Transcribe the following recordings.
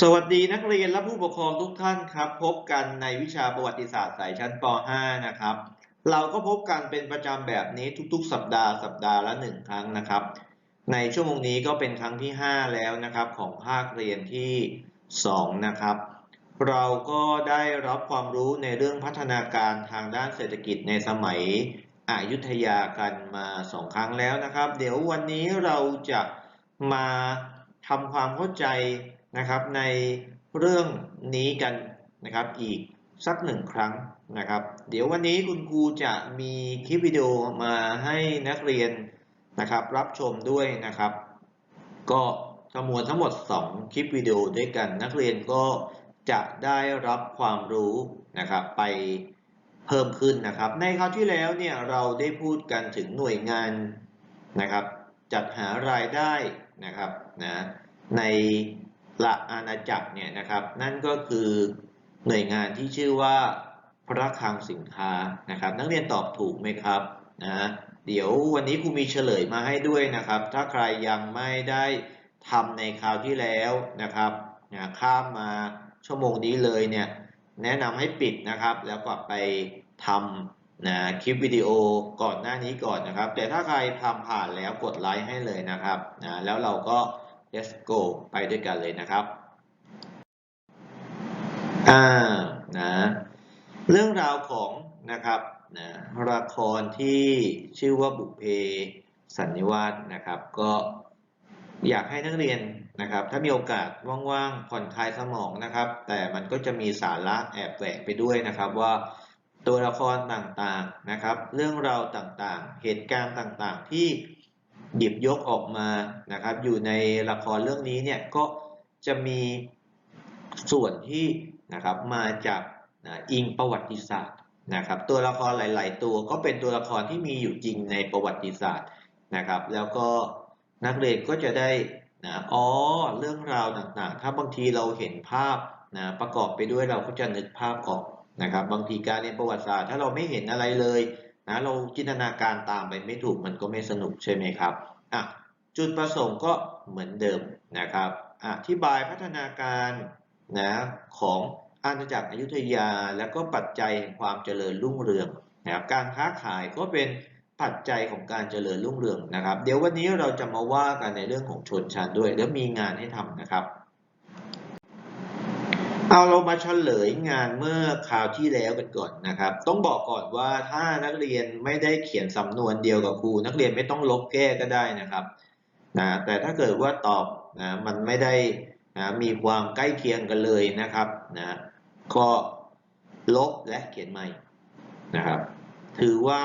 สวัสดีนักเรียนและผู้ปกครองทุกท่านครับ พบกันในวิชาประวัติศาสตร์สายชั้นป .5 นะครับ เราก็พบกันเป็นประจำแบบนี้ทุกๆ สัปดาห์สัปดาห์ละหนึ่งครั้งนะครับ ในชั่วโมงนี้ก็เป็นครั้งที่ 5 แล้วนะครับของภาคเรียนที่ 2 นะครับ เราก็ได้รับความรู้ในเรื่องพัฒนาการทางด้านเศรษฐกิจในสมัยอยุธยากันมาสองครั้งแล้วนะครับ เดี๋ยววันนี้เราจะมาทำความเข้าใจ นะครับในเรื่องนี้กันนะครับอีกสักหนึ่งครั้งนะครับ เดี๋ยววันนี้คุณครูจะมีคลิปวิดีโอมาให้นักเรียนนะครับ รับชมด้วยนะครับ ก็จำนวนทั้งหมด 2 คลิปวิดีโอด้วยกัน นักเรียนก็จะได้รับความรู้นะครับไปเพิ่มขึ้นนะครับ ในคราวที่แล้วเนี่ยเราได้พูดกันถึงหน่วยงานนะครับ จัดหารายได้นะครับนะใน ละอาณาจักรเนี่ยนะครับ นั่นก็คือหน่วยงานที่ชื่อว่าพระคลังสินค้านะครับ นักเรียนตอบถูกไหมครับนะเดี๋ยววันนี้ครูมีเฉลยมาให้ด้วยนะครับ ถ้าใครยังไม่ได้ทำในคราวที่แล้วนะครับนะข้ามมาชั่วโมงนี้เลยเนี่ยแนะนำให้ปิดนะครับ แล้วก็ไปทำนะคลิปวิดีโอก่อนหน้านี้ก่อนนะครับ แต่ถ้าใครทำผ่านแล้วกดไลค์ให้เลยนะครับนะแล้วเราก็ let's go ไปด้วยกันเลยนะครับ อ่า นะ เรื่องราวของนะครับ นะ ละครที่ชื่อว่าบุเพสันนิวาสนะครับ ก็อยากให้นักเรียนนะครับ ถ้ามีโอกาสว่างๆผ่อนคลายสมองนะครับ แต่มันก็จะมีสาระแอบแฝงไปด้วยนะครับว่าตัวละครต่างๆนะครับ เรื่องราวต่างๆ เหตุการณ์ต่างๆ ที่ หยิบยกออกมานะครับ อยู่ในละครเรื่องนี้เนี่ยก็จะมีส่วนที่นะครับมาจากอิงประวัติศาสตร์นะครับ ตัวละครหลาย ๆ ตัวก็เป็นตัวละครที่มีอยู่จริงในประวัติศาสตร์นะครับ แล้วก็นักเรียนก็จะได้นะอ๋อเรื่องราวต่าง ๆ ถ้าบางทีเราเห็นภาพนะประกอบไปด้วยเราก็จะนึกภาพออกนะครับ บางทีการเรียนประวัติศาสตร์ ถ้าเราไม่เห็นอะไรเลย นะเราจินตนาการตามไปไม่ถูกมันก็ไม่สนุกใช่ไหมครับอะจุดประสงค์ก็เหมือนเดิมนะครับอธิบายพัฒนาการนะของอาณาจักรอยุธยาแล้วก็ปัจจัยแห่งความเจริญรุ่งเรืองนะครับการค้าขายก็เป็นปัจจัยของการเจริญรุ่งเรืองนะครับ เดี๋ยววันนี้เราจะมาว่ากันในเรื่องของชนชั้นด้วยแล้วมีงานให้ทำนะครับ เอาเรามาเฉลยงานเมื่อคราวที่แล้วกันก่อนนะครับ ต้องบอกก่อนว่าถ้านักเรียนไม่ได้เขียนสำนวนเดียวกับครู นักเรียนไม่ต้องลบแก้ก็ได้นะครับนะแต่ถ้าเกิดว่าตอบนะมันไม่ได้นะมีความใกล้เคียงกันเลยนะครับนะก็ลบและเขียนใหม่นะครับ ถือว่า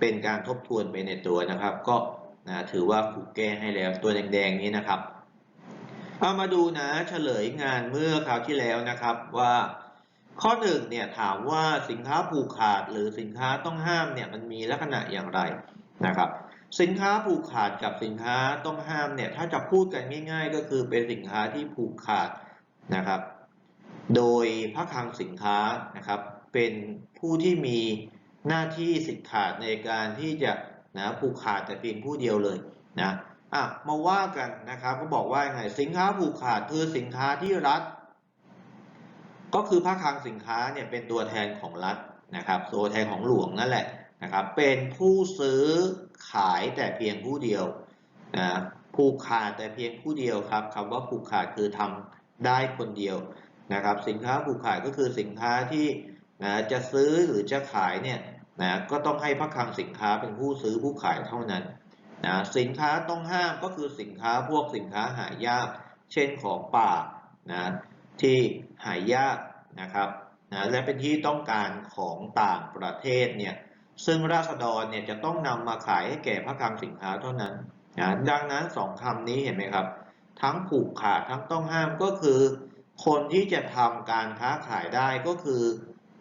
เป็นการทบทวนไปในตัวนะครับ ก็นะถือว่าครูแก้ให้แล้วตัวแดงๆนี้นะครับ เอามาดูนะเฉลยงานเมื่อคราวที่แล้วนะครับว่า ข้อหนึ่งเนี่ยถามว่าสินค้าผูกขาดหรือสินค้าต้องห้ามเนี่ยมันมีลักษณะอย่างไรนะครับ สินค้าผูกขาดกับสินค้าต้องห้ามเนี่ยถ้าจะพูดกันง่าย ๆ ก็คือเป็นสินค้าที่ผูกขาดนะครับ โดยพระคลังสินค้านะครับ เป็นผู้ที่มีหน้าที่สิทธิ์ขาดในการที่จะนะผูกขาดแต่เพียงผู้เดียวเลยนะ อะมาว่ากันนะครับก็บอกว่าไงสินค้าผูกขาดคือสินค้าที่รัฐ ก็คือพระคลังสินค้าเนี่ยเป็นตัวแทนของรัฐนะครับตัวแทนของหลวงนั่นแหละนะครับเป็นผู้ซื้อขายแต่เพียงผู้เดียวนะผูกขาดแต่เพียงผู้เดียวครับคำว่าผูกขาดคือทำได้คนเดียวนะครับสินค้าผูกขาดก็คือสินค้าที่นะจะซื้อหรือจะขายเนี่ยนะก็ต้องให้พระคลังสินค้าเป็นผู้ซื้อผู้ขายเท่านั้น นะสินค้าต้องห้ามก็คือสินค้าพวกสินค้าหายาก เช่นของป่านะที่หายากนะครับนะและเป็นที่ต้องการของต่างประเทศเนี่ยซึ่งราษฎรเนี่ยจะต้องนำมาขายให้แก่พระคลังสินค้าเท่านั้นนะดังนั้นสองคำนี้เห็นไหมครับ ทั้งผูกขาดทั้งต้องห้ามก็คือ คนที่จะทำการค้าขายได้ก็คือ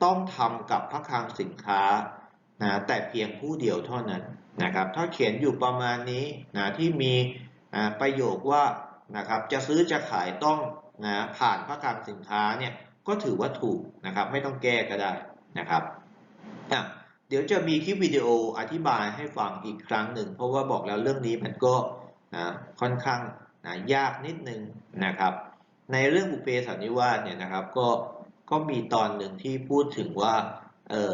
ต้องทำกับพระคลังสินค้านะแต่เพียงผู้เดียวเท่านั้น นะครับถ้าเขียนอยู่ประมาณนี้นะที่มีประโยคว่านะครับจะซื้อจะขายต้องนะผ่านพระคลังสินค้าเนี่ยก็ถือว่าถูกนะครับไม่ต้องแก้ก็ได้นะครับเดี๋ยวจะมีคลิปวิดีโออธิบายให้ฟังอีกครั้งหนึ่ง เพราะว่าบอกแล้วเรื่องนี้มันก็นะค่อนข้างนะยากนิดนึงนะครับ ในเรื่องบุเพสันนิวาสเนี่ยนะครับก็ก็มีตอนหนึ่งที่พูดถึงว่าเออ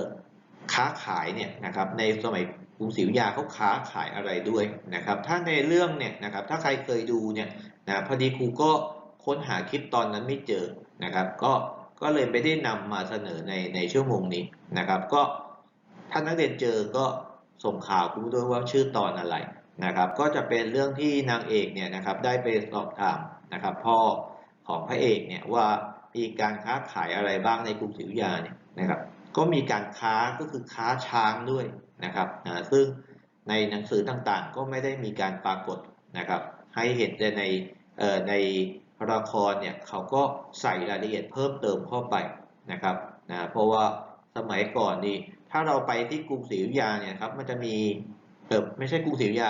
ค้าขายเนี่ยนะครับในสมัย กรุงศรีอยุธยาเขาค้าขายอะไรด้วยนะครับ ถ้าในเรื่องเนี่ยนะครับ ถ้าใครเคยดูเนี่ยนะพอดีครูก็ค้นหาคลิปตอนนั้นไม่เจอนะครับ ก็ก็เลยไม่ได้นำมาเสนอในในชั่วโมงนี้นะครับ ก็ถ้านักเรียนเจอก็ส่งข่าวครูด้วยว่าชื่อตอนอะไรนะครับ ก็จะเป็นเรื่องที่นางเอกเนี่ยนะครับได้ไปสอบถามนะครับ พ่อของพระเอกเนี่ยว่ามีการค้าขายอะไรบ้างในกรุงศรีอยุธยาเนี่ยนะครับ ก็มีการค้าก็คือค้าช้างด้วย นะครับนะซึ่งในหนังสือต่างๆ ก็ไม่ได้มีการปรากฏนะครับ ให้เห็นแต่ในในละครเนี่ยเขาก็ใส่รายละเอียดเพิ่มเติมเข้าไปนะครับนะเพราะว่าสมัยก่อนนี่ถ้าเราไปที่กรุงศรีอยุธยาเนี่ยครับมันจะมีเออไม่ใช่กรุงศรีอยุธยา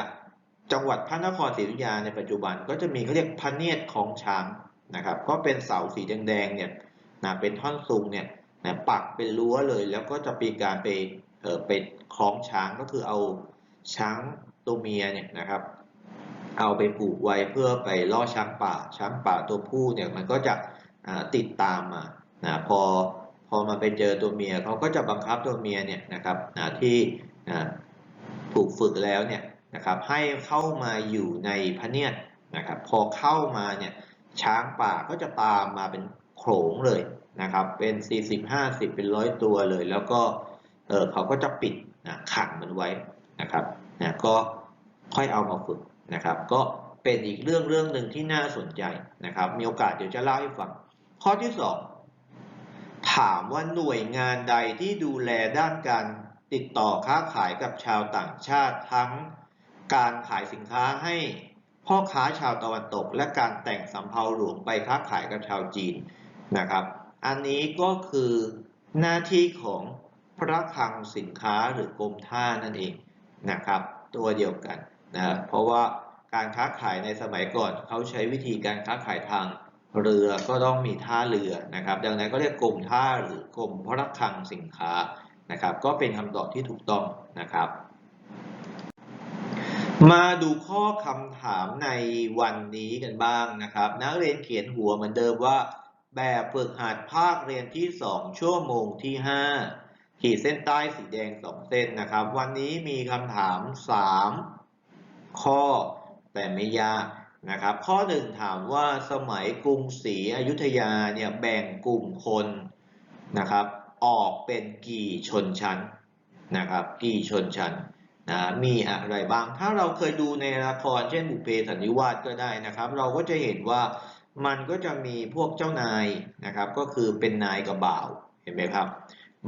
จังหวัดพระนครศรีอยุธยาในปัจจุบันก็จะมีเขาเรียกพระเนียดของช้างนะครับ ก็เป็นเสาสีแดงๆเนี่ยนะเป็นท่อนซุงเนี่ยนะปักเป็นรั้วเลย แล้วก็จะมีการไป ไปคล้องช้างก็คือเอาช้างตัวเมียเนี่ยนะครับ เอาไปผูกไว้เพื่อไปล่อช้างป่า ช้างป่าตัวผู้เนี่ยมันก็จะติดตามมานะพอพอมันไปเจอตัวเมียเขาก็จะบังคับตัวเมียเนี่ยนะครับอ่าที่อ่าถูกฝึกแล้วเนี่ยนะครับให้เข้ามาอยู่ในพระเนียดนะครับพอเข้ามาเนี่ยช้างป่าก็จะตามมาเป็นโขลงเลยนะครับเป็น 40 50 เป็นร้อยตัวเลย แล้วก็ เออเขาก็จะปิดนะขังมันไว้นะครับนะก็ค่อยเอามาฝึกนะครับ ก็เป็นอีกเรื่องเรื่องหนึ่งที่น่าสนใจนะครับ มีโอกาสเดี๋ยวจะเล่าให้ฟัง ข้อที่สองถามว่าหน่วยงานใดที่ดูแลด้านการติดต่อค้าขายกับชาวต่างชาติทั้งการขายสินค้าให้พ่อค้าชาวตะวันตก และการแต่งสำเภาหลวงไปค้าขายกับชาวจีนนะครับ อันนี้ก็คือหน้าที่ของ พระคลังสินค้าหรือกรมท่านั่นเองนะครับ ตัวเดียวกันนะเพราะว่าการค้าขายในสมัยก่อนเขาใช้วิธีการค้าขายทางเรือก็ต้องมีท่าเรือนะครับ ดังนั้นก็เรียกกรมท่าหรือกรมพระคลังสินค้านะครับ ก็เป็นคำตอบที่ถูกต้องนะครับ มาดูข้อคำถามในวันนี้กันบ้างนะครับ นักเรียนเขียนหัวเหมือนเดิมว่า แบบฝึกหัดภาคเรียนที่ 2 ชั่วโมงที่ 5 ขีดเส้นใต้สีแดง2เส้นนะครับ วันนี้มีคำถาม 3 ข้อแต่ไม่ยากนะครับ ข้อ 1 ถามว่าสมัยกรุงศรีอยุธยาเนี่ยแบ่งกลุ่มคนนะครับ ออกเป็นกี่ชนชั้นนะครับ กี่ชนชั้นนะมีอะไรบ้าง ถ้าเราเคยดูในละครเช่นบุพเพสันนิวาสก็ได้นะครับ เราก็จะเห็นว่ามันก็จะมีพวกเจ้านายนะครับ ก็คือเป็นนายกับบ่าวเห็นไหมครับ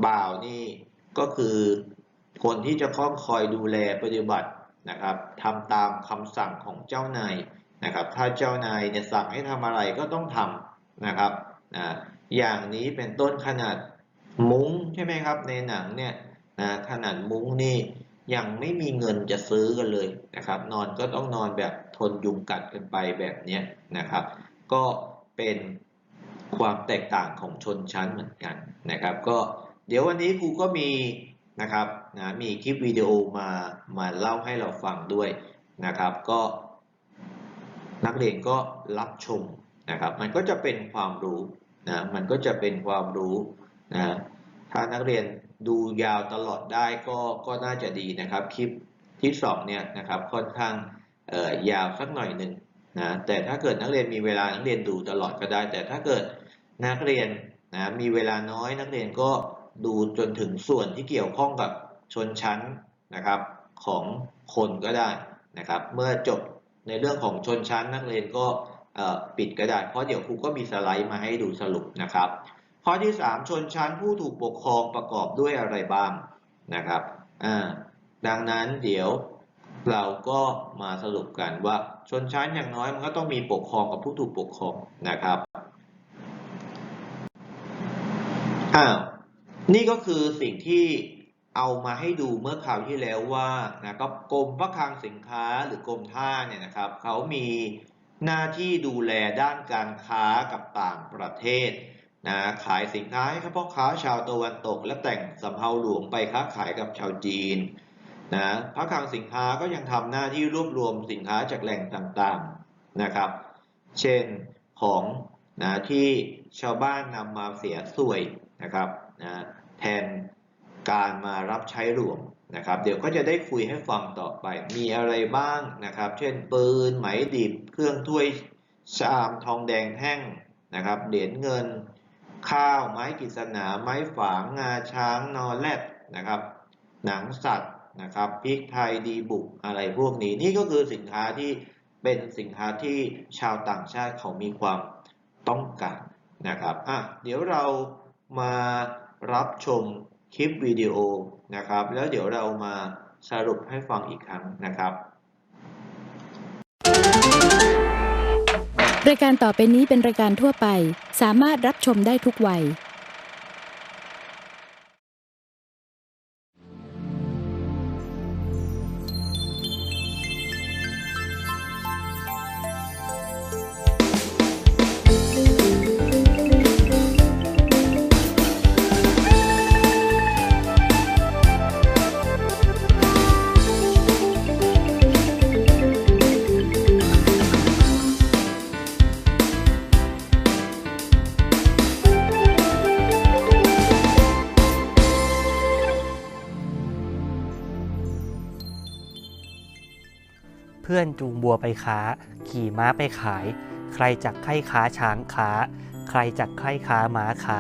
บ่าวนี่ก็คือคนที่จะค้องคอยดูแลปฏิบัตินะครับทำตามคำสั่งของเจ้านายนะครับ ถ้าเจ้านายเนี่ยสั่งให้ทำอะไรก็ต้องทำนะครับนะอย่างนี้เป็นต้นขนาดมุ้งใช่ไหมครับ ในหนังเนี่ยนะขนาดมุ้งนี่ยังไม่มีเงินจะซื้อกันเลยนะครับ นอนก็ต้องนอนแบบทนยุงกัดกันไปแบบเนี้ยนะครับ ก็เป็นความแตกต่างของชนชั้นเหมือนกันนะครับ ก็ เดี๋ยววันนี้ครูก็มีนะครับนะมีคลิปวิดีโอมามาเล่าให้เราฟังด้วยนะครับ ก็ นักเรียนก็รับชมนะครับ มันก็จะเป็นความรู้นะมันก็จะเป็นความรู้นะถ้านักเรียนดูยาวตลอดได้ก็ก็น่าจะดีนะครับคลิปที่สองเนี่ยนะครับค่อนข้างเอ่อยาวสักหน่อยหนึ่งนะแต่ถ้าเกิดนักเรียนมีเวลานักเรียนดูตลอดก็ได้ แต่ถ้าเกิดนักเรียนนะมีเวลาน้อยนักเรียนก็ ดูจนถึงส่วนที่เกี่ยวข้องกับชนชั้นนะครับของคนก็ได้นะครับ เมื่อจบในเรื่องของชนชั้นนักเรียนก็ปิดก็ได้เพราะเดี๋ยวครูก็มีสไลด์มาให้ดูสรุปนะครับ ข้อที่ 3 ชนชั้นผู้ถูกปกครองประกอบด้วยอะไรบ้างนะครับอ่าดังนั้นเดี๋ยวเราก็มาสรุปกันว่าชนชั้นอย่างน้อยมันก็ต้องมีปกครองกับผู้ถูกปกครองนะครับอ้าว นี่ก็คือสิ่งที่เอามาให้ดูเมื่อคราวที่แล้วว่านะครับกรมพระคลังสินค้าหรือกรมท่าเนี่ยนะครับเขามีหน้าที่ดูแลด้านการค้ากับต่างประเทศนะขายสินค้าให้กับพ่อค้าชาวตะวันตก และแต่งสำเภาหลวงไปค้าขายกับชาวจีนนะพระคลังสินค้าก็ยังทำหน้าที่รวบรวมสินค้าจากแหล่งต่างๆนะครับ เช่นของนะที่ชาวบ้านนำมาเสียสวยนะครับนะ แทนการมารับใช้หลวงนะครับ เดี๋ยวก็จะได้คุยให้ฟังต่อไป มีอะไรบ้างนะครับ เช่นปืนไหมดิบ เครื่องถ้วยชามทองแดงแท่งนะครับ เหรียญเงิน ข้าว ไม้กิษณา ไม้ฝาง งาช้าง นอแรดนะครับ หนังสัตว์นะครับ พริกไทย ดีบุก อะไรพวกนี้ นี่ก็คือสินค้าที่เป็นสินค้าที่ชาวต่างชาติเขามีความต้องการนะครับ อะ เดี๋ยวเรามา รับชมคลิปวิดีโอนะครับ แล้วเดี๋ยวเรามาสรุปให้ฟังอีกครั้งนะครับ รายการต่อไปนี้เป็นรายการทั่วไป สามารถรับชมได้ทุกวัย จูงบัวไปค้า ขี่ม้าไปขาย ใครจักใคร่ค้าช้างค้า ใครจักใคร่ค้าม้าค้า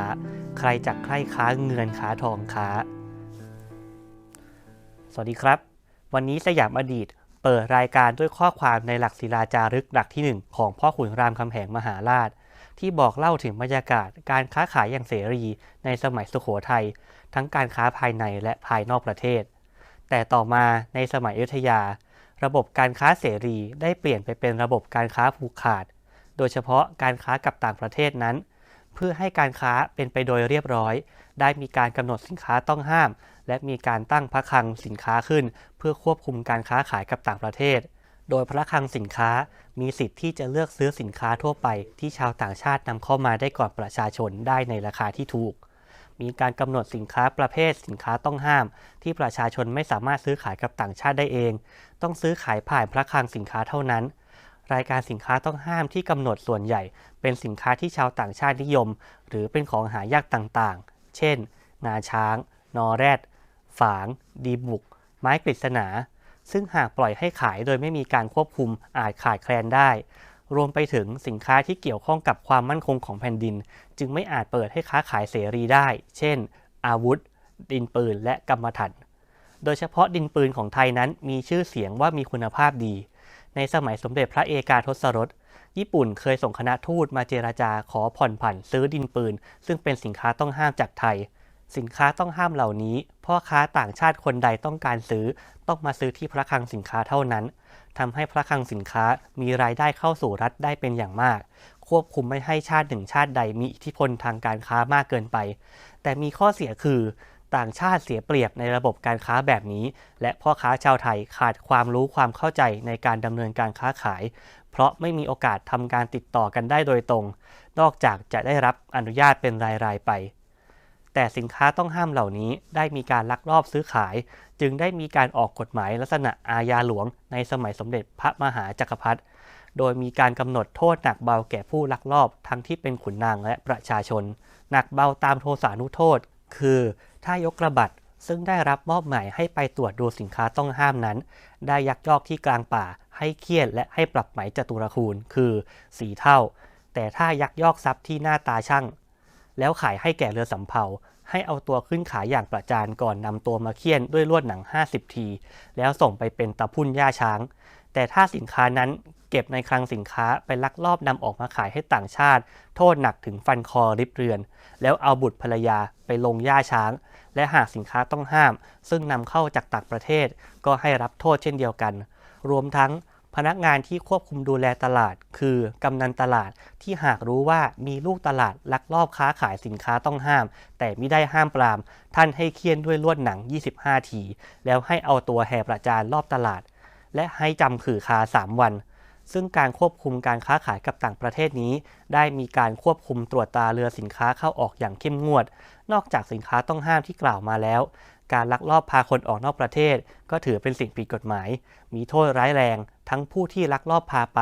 ใครจักใคร่ค้าเงินค้าทองค้า สวัสดีครับ วันนี้สยามอดีตเปิดรายการด้วยข้อความในหลักศิลาจารึกหลักที่ 1 ของพ่อขุนรามคำแหงมหาราช ที่บอกเล่าถึงบรรยากาศการค้าขายอย่างเสรีในสมัยสุโขทัยทั้งการค้าภายในและภายนอกประเทศ แต่ต่อมาในสมัยอยุธยา ระบบการค้าเสรีได้เปลี่ยนไปเป็นระบบการค้าผูกขาด โดยเฉพาะการค้ากับต่างประเทศนั้น เพื่อให้การค้าเป็นไปโดยเรียบร้อย ได้มีการกำหนดสินค้าต้องห้าม และมีการตั้งพระคลังสินค้าขึ้น เพื่อควบคุมการค้าขายกับต่างประเทศ โดยพระคลังสินค้ามีสิทธิ์ที่จะเลือกซื้อสินค้าทั่วไป ที่ชาวต่างชาตินำเข้ามาได้ก่อนประชาชนได้ในราคาที่ถูก มีการกำหนดสินค้าประเภทสินค้าต้องห้าม ที่ประชาชนไม่สามารถซื้อขายกับต่างชาติได้เอง ต้องซื้อขายผ่านพระคลังสินค้าเท่านั้น รายการสินค้าต้องห้ามที่กำหนดส่วนใหญ่ เป็นสินค้าที่ชาวต่างชาตินิยม หรือเป็นของหายากต่างๆ เช่น งาช้าง นอแรด ฝาง ดีบุก ไม้กฤษณาซึ่งหากปล่อยให้ขายโดยไม่มีการควบคุมอาจขาดแคลนได้ รวมไปถึงสินค้าที่เกี่ยวข้องกับความมั่นคงของแผ่นดิน จึงไม่อาจเปิดให้ค้าขายเสรีได้ เช่น อาวุธ ดินปืน และกรรมถันโดยเฉพาะดินปืนของไทยนั้นมีชื่อเสียงว่ามีคุณภาพดี ในสมัยสมเด็จพระเอกาทศรส ญี่ปุ่นเคยส่งคณะทูตมาเจราจาขอผ่อนผันซื้อดินปืน ซึ่งเป็นสินค้าต้องห้ามจากไทย สินค้าต้องห้ามเหล่านี้ พ่อค้าต่างชาติคนใดต้องการซื้อ ต้องมาซื้อที่พระคลังสินค้าเท่านั้น ทำให้พระคลังสินค้ามีรายได้เข้าสู่รัฐได้เป็นอย่างมาก ควบคุมไม่ให้ชาติหนึ่งชาติใดมีอิทธิพลทางการค้ามากเกินไป แต่มีข้อเสียคือต่างชาติเสียเปรียบในระบบการค้าแบบนี้ และพ่อค้าชาวไทยขาดความรู้ความเข้าใจในการดำเนินการค้าขาย เพราะไม่มีโอกาสทำการติดต่อกันได้โดยตรง นอกจากจะได้รับอนุญาตเป็นรายๆไป แต่สินค้าต้องห้ามเหล่านี้ได้มีการลักลอบซื้อขาย จึงได้มีการออกกฎหมายลักษณะอาญาหลวง ในสมัยสมเด็จพระมหาจักรพรรดิโดยมีการกำหนดโทษหนักเบาแก่ผู้ลักลอบ ทั้งที่เป็นขุนนางและประชาชน หนักเบาตามโทสานุโทษ คือ ถ้ายกระบัดซึ่งได้รับมอบหมายให้ไปตรวจดูสินค้าต้องห้ามนั้น ได้ยักยอกที่กลางป่า ให้เครียดและให้ปรับไหมจตุรคูณ คือสีเท่า แต่ถ้ายักยอกทรัพย์ที่หน้าตาช่าง แล้วขายให้แก่เรือสำเภาให้เอาตัวขึ้นขายอย่างประจานก่อนนำตัวมาเคี่ยนด้วยลวดหนัง 50 ที แล้วส่งไปเป็นตะพุ่นย่าช้าง แต่ถ้าสินค้านั้นเก็บในคลังสินค้าไปลักลอบนำออกมาขายให้ต่างชาติ โทษหนักถึงฟันคอริบเรือน แล้วเอาบุตรภรรยาไปลงย่าช้าง และหากสินค้าต้องห้าม ซึ่งนำเข้าจากต่างประเทศ ก็ให้รับโทษเช่นเดียวกัน รวมทั้ง พนักงานที่ควบคุมดูแลตลาด คือกำนันตลาดที่หากรู้ว่ามีลูกตลาดลักลอบค้าขายสินค้าต้องห้าม แต่ไม่ได้ห้ามปราม ท่านให้เคี่ยนด้วยลวดหนัง 25 ที แล้วให้เอาตัวแห่ประจานรอบตลาด และให้จำขือคา 3 วัน ซึ่งการควบคุมการค้าขายกับต่างประเทศนี้ ได้มีการควบคุมตรวจตาเรือสินค้าเข้าออกอย่างเข้มงวด นอกจากสินค้าต้องห้ามที่กล่าวมาแล้ว การลักลอบพาคนออกนอกประเทศ ก็ถือเป็นสิ่งผิดกฎหมาย มีโทษร้ายแรง ทั้งผู้ที่ลักลอบพาไป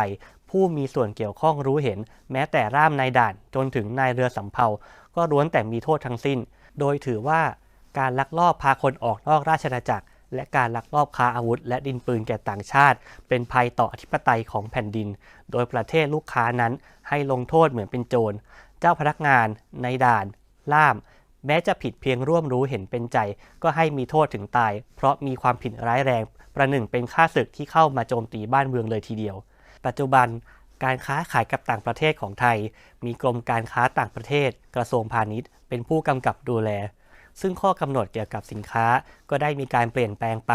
ผู้มีส่วนเกี่ยวข้องรู้เห็น แม้แต่ร่ามนายด่านจนถึงนายเรือสำเภา ก็ล้วนแต่มีโทษทั้งสิ้น โดยถือว่าการลักลอบพาคนออกนอกราชอาณาจักร และการลักลอบค้าอาวุธ และดินปืนแก่ต่างชาติ เป็นภัยต่ออธิปไตยของแผ่นดิน โดยประเทศลูกค้านั้นให้ลงโทษเหมือนเป็นโจร เจ้าพนักงานในด่าน ล่าม แม้จะผิดเพียงร่วมรู้เห็นเป็นใจ ก็ให้มีโทษถึงตาย เพราะมีความผิดร้ายแรง ประหนึ่งเป็นข้าศึกที่เข้ามาโจมตีบ้านเมืองเลยทีเดียว ปัจจุบันการค้าขายกับต่างประเทศของไทย มีกรมการค้าต่างประเทศ กระทรวงพาณิชย์ เป็นผู้กำกับดูแล ซึ่งข้อกำหนดเกี่ยวกับสินค้าก็ได้มีการเปลี่ยนแปลงไป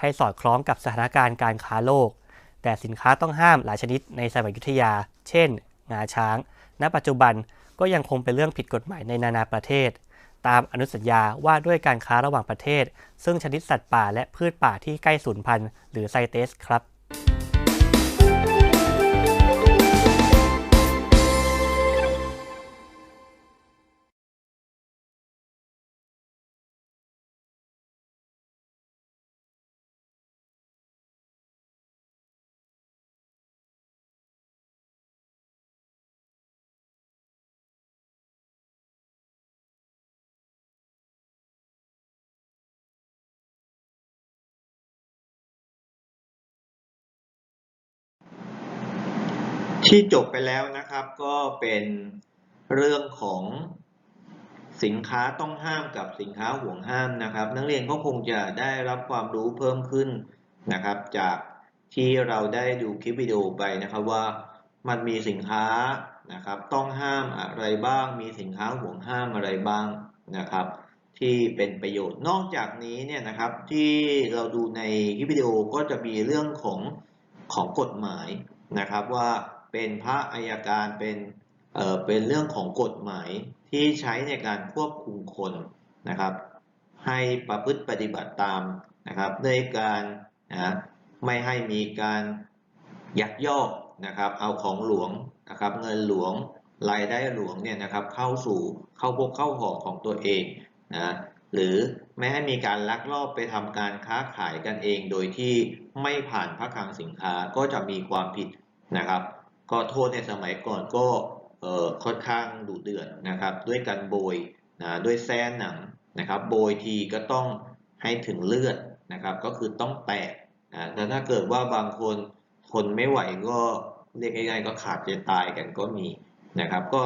ให้สอดคล้องกับสถานการณ์การค้าโลก แต่สินค้าต้องห้ามหลายชนิดในสมัยยุทธยา เช่น งาช้าง ณ ปัจจุบันก็ยังคงเป็นเรื่องผิดกฎหมายในนานาประเทศ ตามอนุสัญญาว่าด้วยการค้าระหว่างประเทศ ซึ่งชนิดสัตว์ป่าและพืชป่าที่ใกล้สูญพันธุ์หรือไซเตสครับ ที่จบไปแล้วนะครับก็เป็นเรื่องของสินค้าต้องห้ามกับสินค้าห่วงห้ามนะครับ นักเรียนก็คงจะได้รับความรู้เพิ่มขึ้นนะครับ จากที่เราได้ดูคลิปวิดีโอไปนะครับว่ามันมีสินค้านะครับ ต้องห้ามอะไรบ้าง มีสินค้าห่วงห้ามอะไรบ้างนะครับ ที่เป็นประโยชน์นอกจากนี้เนี่ยนะครับที่เราดูในคลิปวิดีโอก็จะมีเรื่องของของกฎหมายนะครับว่า เป็นพระอัยการเป็นเอ่อเป็นเรื่องของกฎหมายที่ใช้ในการควบคุมคนนะครับ ให้ประพฤติปฏิบัติตามนะครับด้วยการนะไม่ให้มีการยักยอกนะครับ เอาของหลวงนะครับ เงินหลวงรายได้หลวงเนี่ยนะครับ เข้าสู่เข้าพวกเข้าหอของตัวเองนะหรือไม่ให้มีการลักลอบไปทำการค้าขายกันเอง โดยที่ไม่ผ่านพระคลังสินค้าก็จะมีความผิดนะครับ ก็โทษในสมัยก่อนก็ค่อนข้างดุเดือดนะครับ ด้วยการโบยนะด้วยแส้หนังนะครับ โบยทีก็ต้องให้ถึงเลือดนะครับ ก็คือต้องแตกนะแต่ถ้าเกิดว่าบางคนทนไม่ไหวก็เรียกง่ายๆก็ขาดใจตายกันก็มีนะครับ ก็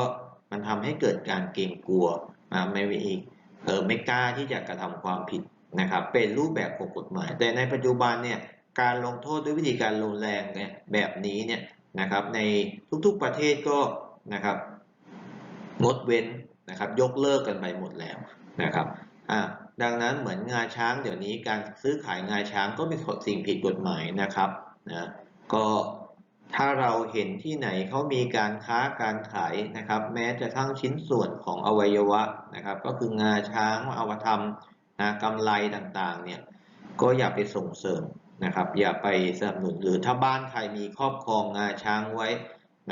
มันทำให้เกิดการเกรงกลัวนะไม่อีกเออไม่กล้าที่จะกระทำความผิดนะครับ เป็นรูปแบบของกฎหมาย แต่ในปัจจุบันเนี่ยการลงโทษด้วยวิธีการรุนแรงเนี่ยแบบนี้เนี่ย นะครับในทุกๆประเทศก็นะครับงดเว้นนะครับยกเลิกกันไปหมดแล้วนะครับอะดังนั้นเหมือนงาช้างเดี๋ยวนี้การซื้อขายงาช้างก็เป็นสิ่งผิดกฎหมายนะครับนะก็ถ้าเราเห็นที่ไหนเขามีการค้าการขายนะครับ แม้จะทั้งชิ้นส่วนของอวัยวะนะครับ ก็คืองาช้างอามาทำนะกำไรต่างๆเนี่ยก็อย่าไปส่งเสริม นะครับ อย่าไปสนับสนุนหรือถ้าบ้านใครมีครอบครองงาช้างไว้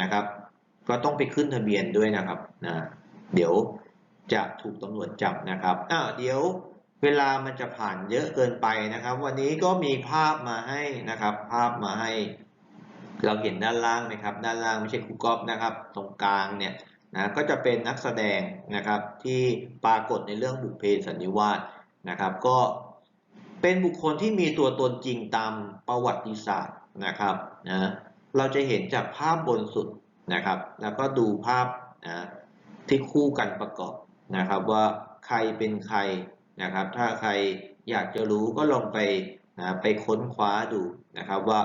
นะครับ ก็ต้องไปขึ้นทะเบียนด้วยนะครับนะเดี๋ยวจะถูกตำรวจจับนะครับอ้าวเดี๋ยวเวลามันจะผ่านเยอะเกินไปนะครับ วันนี้ก็มีภาพมาให้นะครับ ภาพมาให้ เราเห็นด้านล่างไหมครับ ด้านล่างไม่ใช่ครูกอล์ฟนะครับ ตรงกลางเนี่ยนะก็จะเป็นนักแสดงนะครับที่ปรากฏในเรื่องบุพเพสันนิวาสนะครับ ก็ เป็นบุคคลที่มีตัวตนจริงตามประวัติศาสตร์นะครับนะเราจะเห็นจากภาพบนสุดนะครับ แล้วก็ดูภาพนะที่คู่กันประกอบนะครับ ว่าใครเป็นใครนะครับ ถ้าใครอยากจะรู้ก็ลองไปนะไปค้นคว้าดูนะครับว่า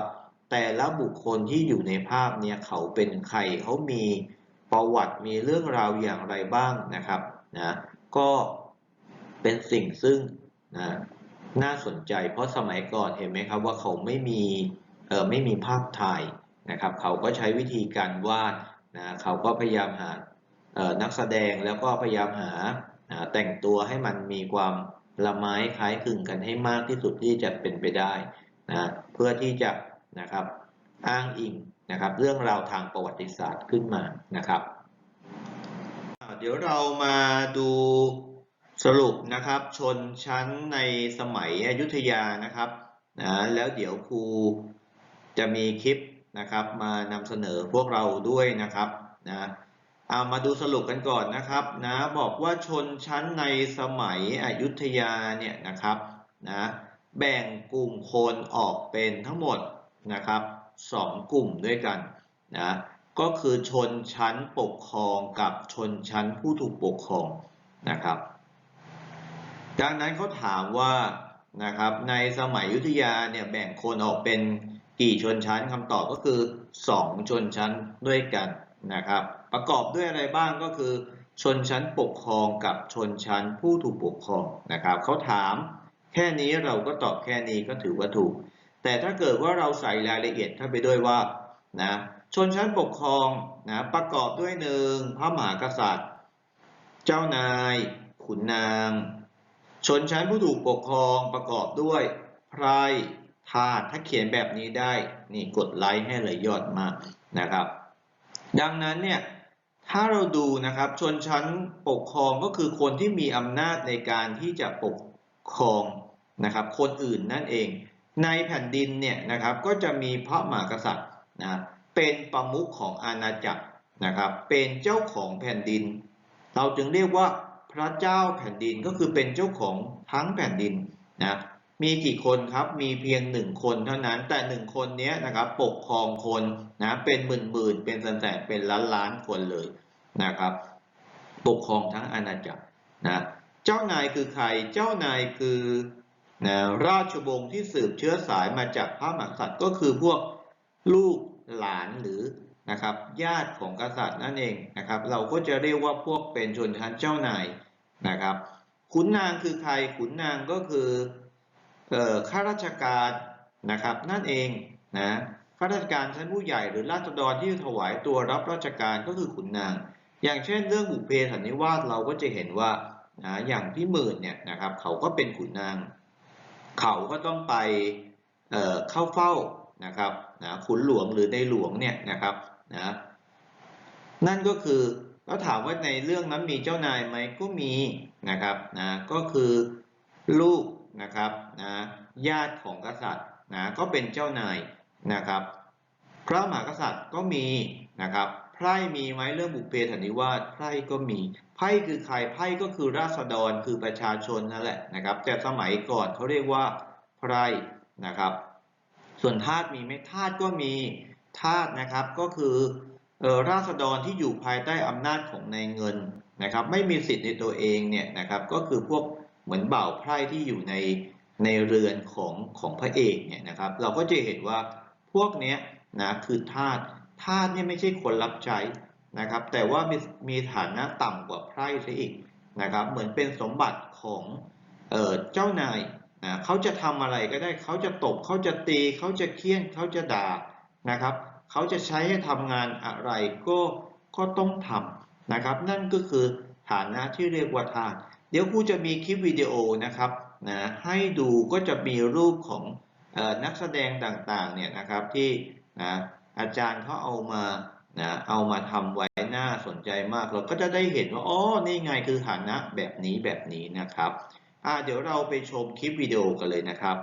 แต่ละบุคคลที่อยู่ในภาพเนี้ยเขาเป็นใครเขามีประวัติมีเรื่องราวอย่างไรบ้างนะครับนะก็เป็นสิ่งซึ่งนะ น่าสนใจ เพราะสมัยก่อนเห็นไหมครับว่าเขาไม่มีเออไม่มีภาพถ่ายนะครับ เขาก็ใช้วิธีการวาดนะเขาก็พยายามหาเออนักแสดงแล้วก็พยายามหาแต่งตัวให้มันมีความละไม้คล้ายคลึงกันให้มากที่สุดที่จะเป็นไปได้นะเพื่อที่จะนะครับอ้างอิงนะครับ เรื่องราวทางประวัติศาสตร์ขึ้นมานะครับ เดี๋ยวเรามาดู สรุปนะครับชนชั้นในสมัยอยุธยานะครับนะแล้วเดี๋ยวครูจะมีคลิปนะครับมานำเสนอพวกเราด้วยนะครับนะเอามาดูสรุปกันก่อนนะครับนะบอกว่าชนชั้นในสมัยอยุธยาเนี่ยนะครับนะแบ่งกลุ่มคนออกเป็นทั้งหมดนะครับสองกลุ่มด้วยกันนะก็คือชนชั้นปกครองกับชนชั้นผู้ถูกปกครองนะครับ ดังนั้นเขาถามว่านะครับในสมัยยุทธยาเนี่ยแบ่งคนออกเป็นกี่ชนชั้นคำตอบก็คือ 2 ชนชั้นด้วยกันนะครับ ประกอบด้วยอะไรบ้างก็คือ ชนชั้นปกครองกับชนชั้นผู้ถูกปกครองนะครับเขาถามแค่นี้เราก็ตอบแค่นี้ก็ถือว่าถูก แต่ถ้าเกิดว่าเราใส่รายละเอียดเข้าไปด้วยว่านะชนชั้นปกครองนะประกอบด้วยหนึ่งพระมหากษัตริย์ เจ้านาย ขุนนาง ชนชั้นผู้ถูกปกครองประกอบด้วยไพรทาสถ้าเขียนแบบนี้ได้ นี่กดไลค์ให้เลยยอดมากนะครับ ดังนั้นเนี่ย ถ้าเราดูนะครับ ชนชั้นปกครองก็คือคนที่มีอำนาจในการที่จะปกครองนะครับ คนอื่นนั่นเอง ในแผ่นดินเนี่ยนะครับก็จะมีพระมหากษัตริย์นะเป็นประมุขของอาณาจักรนะครับ เป็นเจ้าของแผ่นดิน เราจึงเรียกว่า พระเจ้าแผ่นดินก็คือเป็นเจ้าของทั้งแผ่นดินนะมีกี่คนครับมีเพียงหนึ่งคนเท่านั้นแต่หนึ่งคนนี้นะครับปกครองคนนะเป็นหมื่นหมื่นๆเป็นแสนแสนๆเป็นล้านล้านๆคนเลยนะครับ ปกครองทั้งอาณาจักรนะเจ้านายคือใครเจ้านายคือนะราชวงศ์ที่สืบเชื้อสายมาจากพระมหากษัตริย์ก็คือพวกลูกหลานหรือนะครับญาติของกษัตริย์นั่นเองนะครับ เราก็จะเรียกว่าพวกเป็นชนชั้นเจ้านาย นะครับขุนนางคือใครขุนนางก็คืออข้าราชการนะครับนั่นเองนะข้าราชการชั้นผู้ใหญ่หรือราษฎรที่ถวายตัวรับราชการก็คือขุนนาง อย่างเช่นเรื่องบุเพสันนิวาสเราก็จะเห็นว่านะอย่างพี่หมื่นเนี่ยนะครับเขาก็เป็นขุนนาง เขาก็ต้องไปเเข้าเฝ้านะครับนะขุนหลวงหรือในหลวงเนี่ยนะครับนะนั่นก็คือ แล้วถามว่าในเรื่องนั้นมีเจ้านายไหมก็มีนะครับนะก็คือลูกนะครับนะญาติของกษัตริย์นะก็เป็นเจ้านายนะครับ พระมหากษัตริย์ก็มีนะครับไพร่มีไหมเรื่องบุพเพสันนิวาสไพร่ก็มีไพร่คือใครไพร่ก็คือราษฎรคือประชาชนนั่นแหละนะครับแต่สมัยก่อนเขาเรียกว่าไพร่นะครับ ส่วนทาสมีไหมทาสก็มีทาสนะครับก็คือเออ ราษฎรที่อยู่ภายใต้อำนาจของนายเงินนะครับไม่มีสิทธิ์ในตัวเองเนี่ยนะครับก็คือพวกเหมือนบ่าวไพร่ที่อยู่ในในเรือนของของพระเอกเนี่ยนะครับเราก็จะเห็นว่าพวกเนี้ยนะคือทาสทาสเนี่ยไม่ใช่คนรับใช้นะครับแต่ว่ามีมีฐานะต่ำกว่าไพร่ซะอีกนะครับเหมือนเป็นสมบัติของเอ่อเจ้านายนะเขาจะทำอะไรก็ได้เขาจะตบเขาจะตีเขาจะเคี่ยนเขาจะด่านะครับ เขาจะใช้ให้ทำงานอะไรก็ก็ต้องทำนะครับ นั่นก็คือฐานะที่เรียกว่าทาสเดี๋ยวครูจะมีคลิปวิดีโอนะครับนะให้ดูก็จะมีรูปของออนักแสดงต่างๆเนี่ยนะครับที่นะอาจารย์เขาเอามานะเอามาทำไว้น่าสนใจมากเราก็จะได้เห็นว่าอ๋อนี่ไงคือฐานะแบบนี้แบบนี้นะครับอ่าเดี๋ยวเราไปชมคลิปวิดีโอกันเลยนะครับ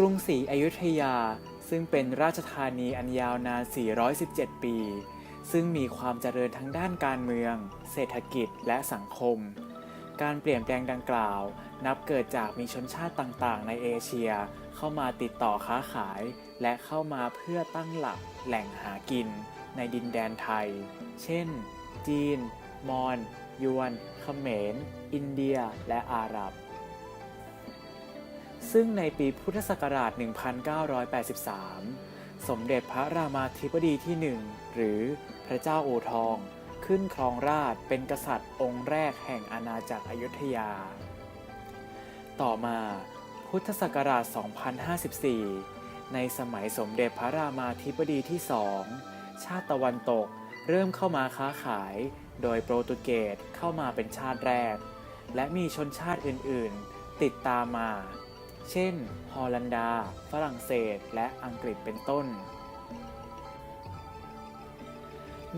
กรุงศรีอยุธยา ซึ่งเป็นราชธานีอันยาวนาน 417 ปี ซึ่งมีความเจริญทั้งด้านการเมือง เศรษฐกิจและสังคม การเปลี่ยนแปลงดังกล่าว นับเกิดจากมีชนชาติต่างๆ ในเอเชีย เข้ามาติดต่อค้าขาย และเข้ามาเพื่อตั้งหลักแหล่งหากิน ในดินแดนไทย เช่น จีน มอญยวน เขมร อินเดีย และอาหรับ ซึ่งในปีพุทธศักราช 1983 สมเด็จพระรามาธิบดีที่หนึ่งหรือพระเจ้าโอทอง ขึ้นครองราชเป็นกษัตริย์องค์แรกแห่งอาณาจักรอยุธยา ต่อมาพุทธศักราช 2054 ในสมัยสมเด็จพระรามาธิบดีที่สองชาติตะวันตกเริ่มเข้ามาค้าขาย โดยโปรตุเกสเข้ามาเป็นชาติแรก และมีชนชาติอื่น ๆ ติดตามมา เช่น ฮอลันดา ฝรั่งเศส และอังกฤษเป็นต้น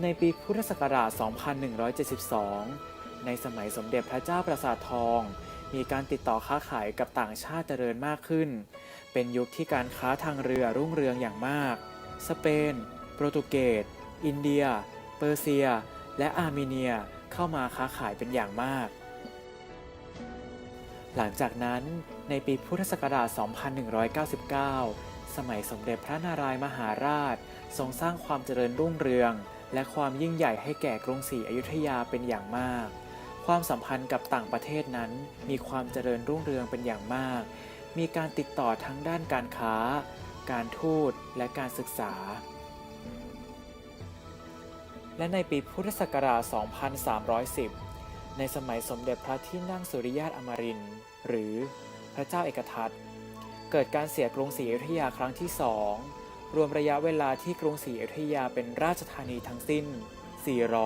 ในปีพุทธศักราช 2172 ในสมัยสมเด็จพระเจ้าประสาททอง มีการติดต่อค้าขายกับต่างชาติเจริญมากขึ้น เป็นยุคที่การค้าทางเรือรุ่งเรืองอย่างมาก สเปน โปรตุเกส อินเดีย เปอร์เซีย และอาร์เมเนียเข้ามาค้าขายเป็นอย่างมาก หลังจากนั้นในปีพุทธศักราช 2199 สมัยสมเด็จพระนารายมหาราช ทรงสร้างความเจริญรุ่งเรือง และความยิ่งใหญ่ให้แก่กรุงศรีอยุธยาเป็นอย่างมาก ความสัมพันธ์กับต่างประเทศนั้นมีความเจริญรุ่งเรืองเป็นอย่างมาก มีการติดต่อทั้งด้านการค้า การทูตและการศึกษา และในปีพุทธศักราช 2310 ในสมัยสมเด็จพระที่นั่งสุริยาตอมรินทร์หรือพระเจ้าเอกทัตเกิดการเสียกรุงศรีอยุธยาครั้งที่สองรวมระยะเวลาที่กรุงศรีอยุธยาเป็นราชธานีทั้งสิ้น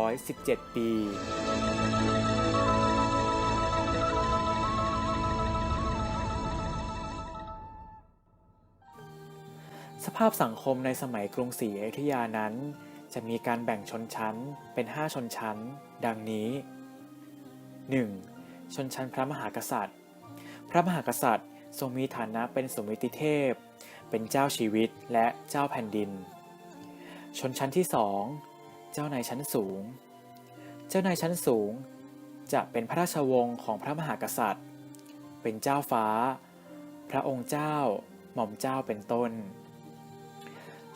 417 ปี สภาพสังคมในสมัยกรุงศรีอยุธยานั้น จะมีการแบ่งชนชั้นเป็น 5 ชนชั้น ดังนี้ 1. ชนชั้นพระมหากษัตริย์ พระมหากษัตริย์ทรงมีฐานะเป็นสมิติเทพ เป็นเจ้าชีวิตและเจ้าแผ่นดิน ชนชั้นที่2เจ้านายชั้นสูง เจ้านายชั้นสูง จะเป็นพระราชวงศ์ของพระมหากษัตริย์ เป็นเจ้าฟ้า พระองค์เจ้า หม่อมเจ้าเป็นต้น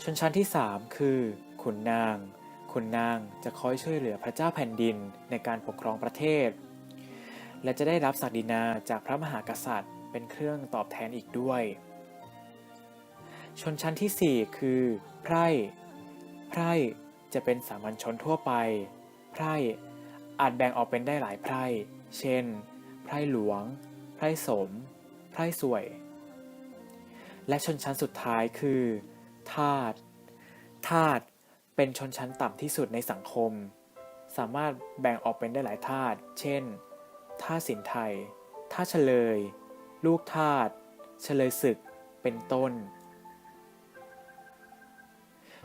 ชนชั้นที่3คือขุนนาง ขุนนางจะคอยช่วยเหลือพระเจ้าแผ่นดินในการปกครองประเทศ และจะได้รับศักดินาจากพระมหากษัตริย์ เป็นเครื่องตอบแทนอีกด้วย ชนชั้นที่ 4 คือไพร่ ไพร่จะเป็นสามัญชนทั่วไป ไพร่อาจแบ่งออกเป็นได้หลายไพร่ เช่น ไพร่หลวง ไพร่สม ไพร่สวย และชนชั้นสุดท้ายคือ ทาส ทาสเป็นชนชั้นต่ำที่สุดในสังคม สามารถแบ่งออกเป็นได้หลายทาส เช่น ทาสินไทย ท่าเฉลย ลูกทาสเฉลยศึก เป็นต้น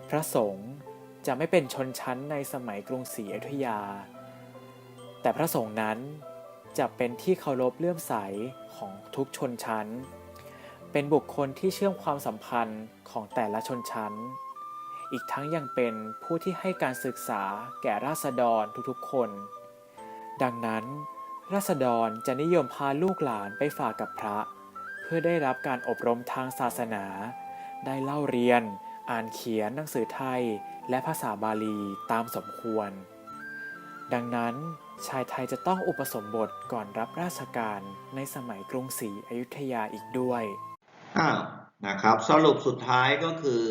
พระสงฆ์จะไม่เป็นชนชั้นในสมัยกรุงศรีอยุธยา แต่พระสงฆ์นั้นจะเป็นที่เคารพเลื่อมใสของทุกชนชั้น เป็นบุคคลที่เชื่อมความสัมพันธ์ของแต่ละชนชั้น อีกทั้งยังเป็นผู้ที่ให้การศึกษาแก่ราษฎรทุกๆคน ดังนั้น ราษฎรจะนิยมพาลูกหลานไปฝากกับพระ เพื่อได้รับการอบรมทางศาสนา ได้เล่าเรียน อ่านเขียนหนังสือไทย และภาษาบาลีตามสมควร ดังนั้นชายไทยจะต้องอุปสมบทก่อนรับราชการในสมัยกรุงศรีอยุธยาอีกด้วยอ้าวนะครับสรุปสุดท้ายก็คือ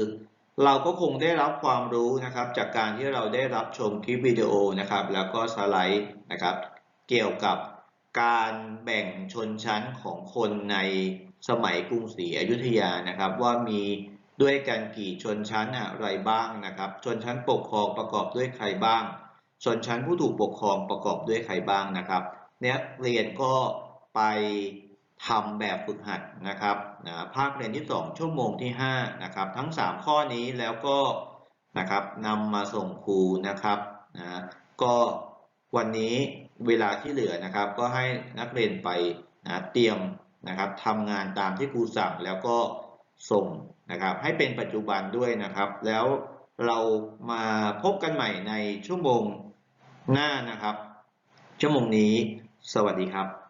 เราก็คงได้รับความรู้นะครับ จากการที่เราได้รับชมคลิปวิดีโอนะครับ แล้วก็สไลด์นะครับ เกี่ยวกับการแบ่งชนชั้นของคนในสมัยกรุงศรีอยุธยานะครับ ว่ามีด้วยกันกี่ชนชั้นอะไรบ้างนะครับ ชนชั้นปกครองประกอบด้วยใครบ้าง ชนชั้นผู้ถูกปกครองประกอบด้วยใครบ้างนะครับเนี่ยเรียนก็ไปทำแบบฝึกหัดนะครับนะภาคเรียนที่ 2 ชั่วโมงที่5นะครับทั้ง 3 ข้อนี้แล้วก็นะครับนำมาส่งครูนะครับนะก็วันนี้ เวลาที่เหลือนะครับ ก็ให้นักเรียนไปนะเตรียมนะครับทำงานตามที่ครูสั่งแล้วก็ส่งนะครับ ให้เป็นปัจจุบันด้วยนะครับ แล้วเรามาพบกันใหม่ในชั่วโมงหน้านะครับ ชั่วโมงนี้ สวัสดีครับ